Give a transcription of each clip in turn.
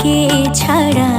তোকে ছাড়া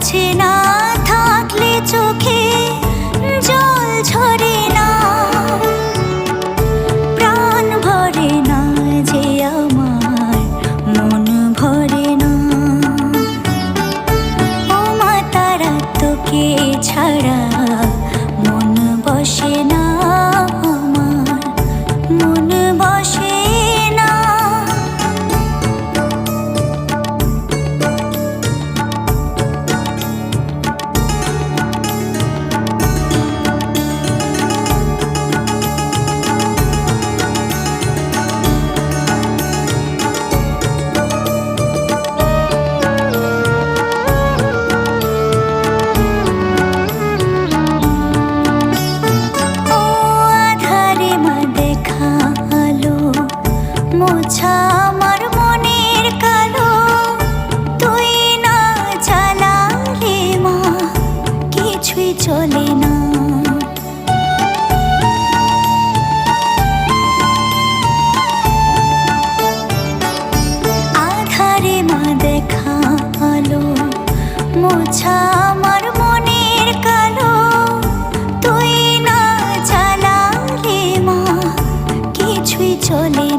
কাছে না থাকলে চোখে জল ঝরে না। প্রাণ ভরে না যে আমার, মন ভরে না। ও মা, তারা তোকে ছাড়া মন বসে না আমার। মনে চলে না। আধারে মা দেখা আলো মোছা কালো। না মা কিছুই চলে